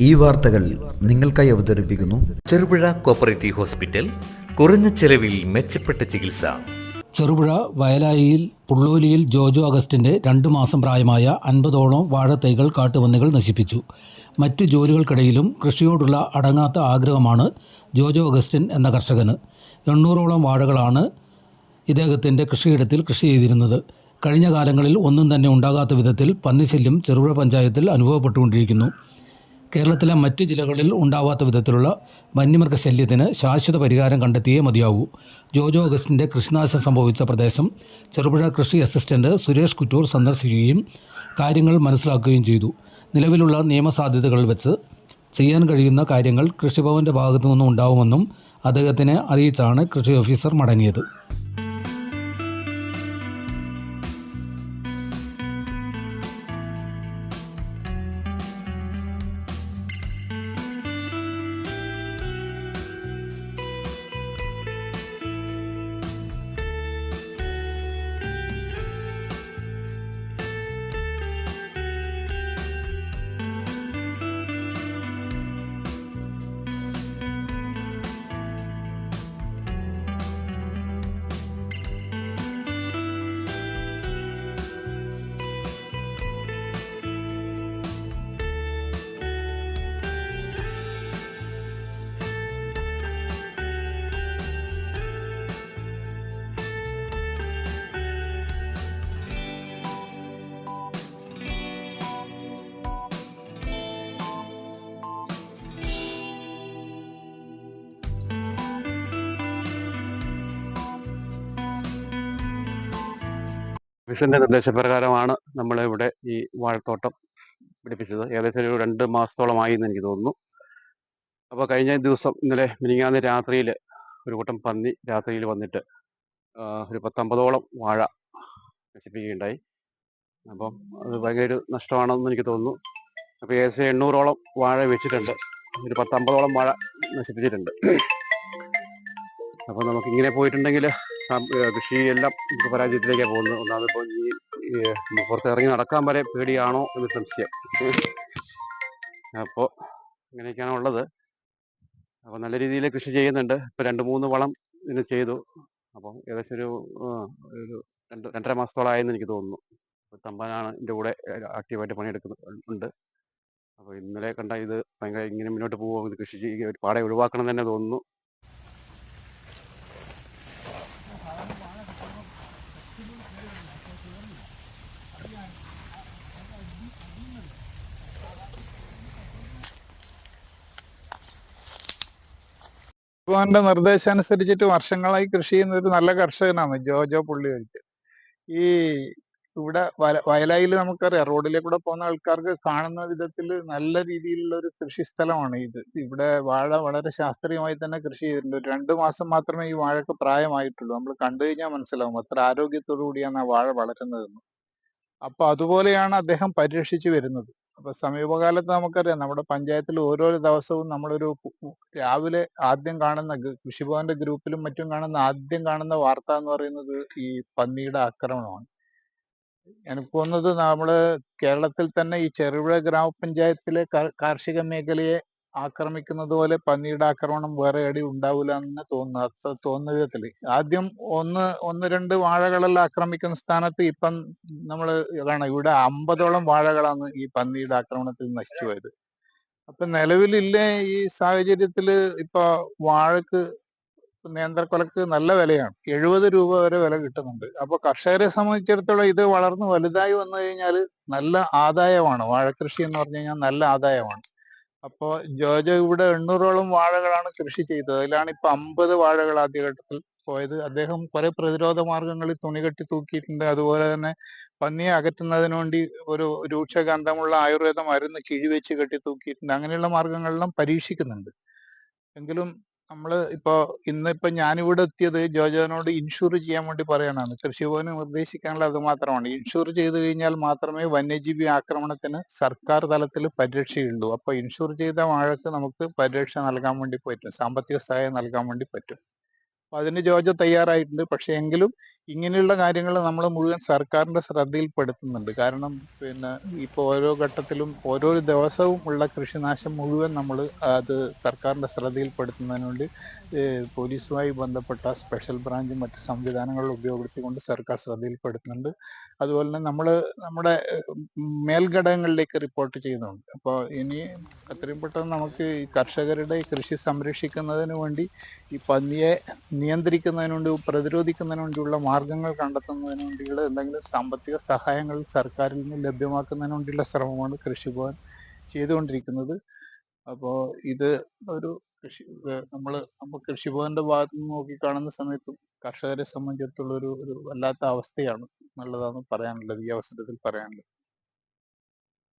ഈ വാർത്തകൾ നിങ്ങൾക്കായി അവതരിപ്പിക്കുന്നു. ചെറുപുഴ കോപ്പറേറ്റീവ് ഹോസ്പിറ്റൽ കുറഞ്ഞ ചെലവിൽ മെച്ചപ്പെട്ട ചികിത്സ. ചെറുപുഴ വയലായിയിൽ പുള്ളോലിയിൽ ജോജോ അഗസ്റ്റിന്റെ രണ്ട് മാസം പ്രായമായ അൻപതോളം വാഴത്തൈകൾ കാട്ടുപന്നികൾ നശിപ്പിച്ചു. മറ്റു ജോലികൾക്കിടയിലും കൃഷിയോടുള്ള അടങ്ങാത്ത ആഗ്രഹമാണ് ജോജോ അഗസ്റ്റിൻ എന്ന കർഷകന്. എണ്ണൂറോളം വാഴകളാണ് ഇദ്ദേഹത്തിന്റെ കൃഷിയിടത്തിൽ കൃഷി ചെയ്തിരുന്നത്. കഴിഞ്ഞ കാലങ്ങളിൽ ഒന്നും തന്നെ ഉണ്ടാകാത്ത വിധത്തിൽ പന്നിശല്യം ചെറുപുഴ പഞ്ചായത്തിൽ അനുഭവപ്പെട്ടുകൊണ്ടിരിക്കുന്നു. കേരളത്തിലെ മറ്റ് ജില്ലകളിൽ ഉണ്ടാവാത്ത വിധത്തിലുള്ള വന്യമൃഗശല്യത്തിന് ശാശ്വത പരിഹാരം കണ്ടെത്തിയേ മതിയാവൂ. ജോജോ അഗസ്റ്റിന്റെ കൃഷിനാശം സംഭവിച്ച പ്രദേശം ചെറുപുഴ കൃഷി അസിസ്റ്റന്റ് സുരേഷ് കുറ്റൂർ സന്ദർശിക്കുകയും കാര്യങ്ങൾ മനസ്സിലാക്കുകയും ചെയ്തു. നിലവിലുള്ള നിയമസാധ്യതകൾ വെച്ച് ചെയ്യാൻ കഴിയുന്ന കാര്യങ്ങൾ കൃഷിഭവന്റെ ഭാഗത്തു നിന്നും ഉണ്ടാവുമെന്നും അദ്ദേഹത്തിനെ അറിയിച്ചാണ് കൃഷി ഓഫീസർ മടങ്ങിയത്. ഓഫീസിന്റെ നിർദ്ദേശപ്രകാരമാണ് നമ്മൾ ഇവിടെ ഈ വാഴത്തോട്ടം പിടിപ്പിച്ചത്. ഏകദേശം ഒരു രണ്ട് മാസത്തോളമായി എന്ന് എനിക്ക് തോന്നുന്നു. അപ്പോൾ കഴിഞ്ഞ ദിവസം ഇന്നലെ മിനിങ്ങാന്ന് രാത്രിയിൽ ഒരു കൂട്ടം പന്നി രാത്രിയിൽ വന്നിട്ട് ഒരു പത്തമ്പതോളം വാഴ നശിപ്പിക്കുകയുണ്ടായി. അപ്പം അത് ഭയങ്കര ഒരു നഷ്ടമാണെന്ന് എനിക്ക് തോന്നുന്നു. അപ്പോൾ ഏകദേശം എണ്ണൂറോളം വാഴ വെച്ചിട്ടുണ്ട്. ഒരു പത്തമ്പതോളം വാഴ നശിപ്പിച്ചിട്ടുണ്ട്. അപ്പോൾ നമുക്ക് ഇങ്ങനെ പോയിട്ടുണ്ടെങ്കിൽ കൃഷി എല്ലാം നമുക്ക് പരാജയത്തിലേക്കാണ് പോകുന്നത്. ഒന്നാമത് ഇപ്പോൾ ഈ പുറത്തിറങ്ങി നടക്കാൻ വരെ പേടിയാണോ എന്ന് സംശയം. അപ്പോൾ അങ്ങനെയൊക്കെയാണ് ഉള്ളത്. അപ്പോൾ നല്ല രീതിയിൽ കൃഷി ചെയ്യുന്നുണ്ട്. ഇപ്പോൾ രണ്ട് മൂന്ന് വളം ഇതിന് ചെയ്തു. അപ്പോൾ ഏകദേശം ഒരു ഒരു രണ്ട് രണ്ടര മാസത്തോളമായെന്ന് എനിക്ക് തോന്നുന്നു. തമ്പാനാണ് എന്റെ കൂടെ ആക്റ്റീവായിട്ട് പണിയെടുക്കുന്നുണ്ട് അപ്പോൾ ഇന്നലെ കണ്ട ഇത് ഭയങ്കര ഇങ്ങനെ മുന്നോട്ട് പോകുമോ കൃഷി ചെയ്യുക പാടെ ഒഴിവാക്കണം തന്നെ തോന്നുന്നു. ഭഗവാന്റെ നിർദ്ദേശം അനുസരിച്ചിട്ട് വർഷങ്ങളായി കൃഷി ചെയ്യുന്ന ഒരു നല്ല കർഷകനാണ് ജോജോ പുള്ളി പുള്ളിയൊഴിച്ച് ഈ ഇവിടെ വയലായിൽ നമുക്കറിയാം റോഡിലേക്കൂടെ പോകുന്ന ആൾക്കാർക്ക് കാണുന്ന വിധത്തിൽ നല്ല രീതിയിലുള്ള ഒരു കൃഷി സ്ഥലമാണ് ഇത്. ഇവിടെ വാഴ വളരെ ശാസ്ത്രീയമായി തന്നെ കൃഷി ചെയ്തിട്ടുണ്ട്. രണ്ടു മാസം മാത്രമേ ഈ വാഴക്ക് പ്രായമായിട്ടുള്ളൂ. നമ്മൾ കണ്ടു കഴിഞ്ഞാൽ മനസ്സിലാവും അത്ര ആരോഗ്യത്തോടു കൂടിയാണ് ആ വാഴ വളരുന്നതെന്ന്. അപ്പൊ അതുപോലെയാണ് അദ്ദേഹം പരിരക്ഷിച്ചു വരുന്നത്. അപ്പൊ സമീപകാലത്ത് നമുക്കറിയാം നമ്മുടെ പഞ്ചായത്തിൽ ഓരോ ദിവസവും നമ്മളൊരു രാവിലെ ആദ്യം കാണുന്ന കൃഷിഭവന്റെ ഗ്രൂപ്പിലും മറ്റും കാണുന്ന ആദ്യം കാണുന്ന വാർത്ത എന്ന് പറയുന്നത് ഈ പന്നിയുടെ ആക്രമണമാണ്. എനിക്ക് തോന്നുന്നത് നമ്മൾ കേരളത്തിൽ തന്നെ ഈ ചെറുപുഴ ഗ്രാമപഞ്ചായത്തിലെ കാർഷിക മേഖലയെ ആക്രമിക്കുന്നത് പോലെ പന്നിയുടെ ആക്രമണം വേറെ എടി ഉണ്ടാവില്ല എന്ന് തോന്നുന്നു തോന്നുന്ന വിധത്തിൽ. ആദ്യം ഒന്ന് ഒന്ന് രണ്ട് വാഴകളെല്ലാം ആക്രമിക്കുന്ന സ്ഥാനത്ത് ഇപ്പം നമ്മൾ ഇതാണ് ഇവിടെ അമ്പതോളം വാഴകളാണ് ഈ പന്നിയുടെ ആക്രമണത്തിൽ നശിച്ചു പോയത് അപ്പൊ നിലവിലില്ലേ ഈ സാഹചര്യത്തിൽ ഇപ്പൊ വാഴക്ക് നേന്ത്രക്കൊലക്ക് നല്ല വിലയാണ്. എഴുപത് രൂപ വരെ വില കിട്ടുന്നുണ്ട്. അപ്പൊ കർഷകരെ സംബന്ധിച്ചിടത്തോളം ഇത് വളർന്ന് വലുതായി വന്നു കഴിഞ്ഞാൽ നല്ല ആദായമാണ്. വാഴക്കൃഷി എന്ന് പറഞ്ഞു കഴിഞ്ഞാൽ നല്ല ആദായമാണ്. അപ്പോ ജോജ ഇവിടെ എണ്ണൂറോളം വാഴകളാണ് കൃഷി ചെയ്തത്. അതിലാണ് ഇപ്പൊ അമ്പത് വാഴകൾ ആദ്യഘട്ടത്തിൽ പോയത്. അദ്ദേഹം കുറെ പ്രതിരോധ മാർഗങ്ങളിൽ തുണി കെട്ടി തൂക്കിയിട്ടുണ്ട്. അതുപോലെ തന്നെ പന്നിയെ അകറ്റുന്നതിന് വേണ്ടി ഒരു രൂക്ഷഗന്ധമുള്ള ആയുർവേദ മരുന്ന് കിഴിവെച്ച് കെട്ടി തൂക്കിയിട്ടുണ്ട്. അങ്ങനെയുള്ള മാർഗങ്ങളെല്ലാം പരീക്ഷിക്കുന്നുണ്ട്. എങ്കിലും നമ്മൾ ഇപ്പോ ഇന്നിപ്പോ ഞാനിവിടെ എത്തിയത് ജോജോനോട് ഇൻഷുർ ചെയ്യാൻ വേണ്ടി പറയാനാണ് കൃഷി കൃഷിഭവന് നിർദ്ദേശിക്കാനുള്ള അത് മാത്രമാണ്. ഇൻഷുർ ചെയ്ത് കഴിഞ്ഞാൽ മാത്രമേ വന്യജീവി ആക്രമണത്തിന് സർക്കാർ തലത്തിൽ പരിരക്ഷയുള്ളൂ. അപ്പൊ ഇൻഷുർ ചെയ്ത വാഴക്ക് നമുക്ക് പരിരക്ഷ നൽകാൻ വേണ്ടി പറ്റും. സാമ്പത്തിക സഹായം നൽകാൻ വേണ്ടി പറ്റും. അതിന് ജോജ തയ്യാറായിട്ടുണ്ട്. പക്ഷെ എങ്കിലും ഇങ്ങനെയുള്ള കാര്യങ്ങൾ നമ്മൾ മുഴുവൻ സർക്കാരിന്റെ ശ്രദ്ധയിൽപ്പെടുത്തുന്നുണ്ട്. കാരണം പിന്നെ ഇപ്പോൾ ഓരോ ഘട്ടത്തിലും ഓരോ ദിവസവും ഉള്ള കൃഷിനാശം മുഴുവൻ നമ്മൾ അത് സർക്കാരിന്റെ ശ്രദ്ധയിൽപ്പെടുത്തുന്നതിന് വേണ്ടി പോലീസുമായി ബന്ധപ്പെട്ട സ്പെഷ്യൽ ബ്രാഞ്ചും മറ്റ് സംവിധാനങ്ങൾ ഉപയോഗപ്പെടുത്തിക്കൊണ്ട് സർക്കാർ ശ്രദ്ധയിൽപ്പെടുത്തുന്നുണ്ട്. അതുപോലെ തന്നെ നമ്മൾ നമ്മുടെ മേൽഘടകങ്ങളിലേക്ക് റിപ്പോർട്ട് ചെയ്യുന്നുണ്ട്. അപ്പോൾ ഇനി എത്രയും പെട്ടെന്ന് നമുക്ക് ഈ കർഷകരുടെ കൃഷി സംരക്ഷിക്കുന്നതിന് വേണ്ടി ഈ പന്നിയെ നിയന്ത്രിക്കുന്നതിന് വേണ്ടി പ്രതിരോധിക്കുന്നതിന് വേണ്ടിയുള്ള മാർഗങ്ങൾ കണ്ടെത്തുന്നതിന് വേണ്ടിയുള്ള എന്തെങ്കിലും സാമ്പത്തിക സഹായങ്ങൾ സർക്കാരിൽ നിന്ന് ലഭ്യമാക്കുന്നതിന് വേണ്ടിയുള്ള ശ്രമമാണ് കൃഷിഭവൻ ചെയ്തുകൊണ്ടിരിക്കുന്നത്. അപ്പോൾ ഇത് ഒരു കൃഷി നമ്മൾ നമ്മൾ കൃഷിഭവന്റെ ഭാഗത്ത് നിന്ന് നോക്കിക്കാണുന്ന സമയത്തും കർഷകരെ സംബന്ധിച്ചിടത്തോളം ഒരു ഒരു വല്ലാത്ത അവസ്ഥയാണ് എന്നുള്ളതാണ് പറയാനുള്ളത് ഈ അവസരത്തിൽ പറയാനുള്ളത്.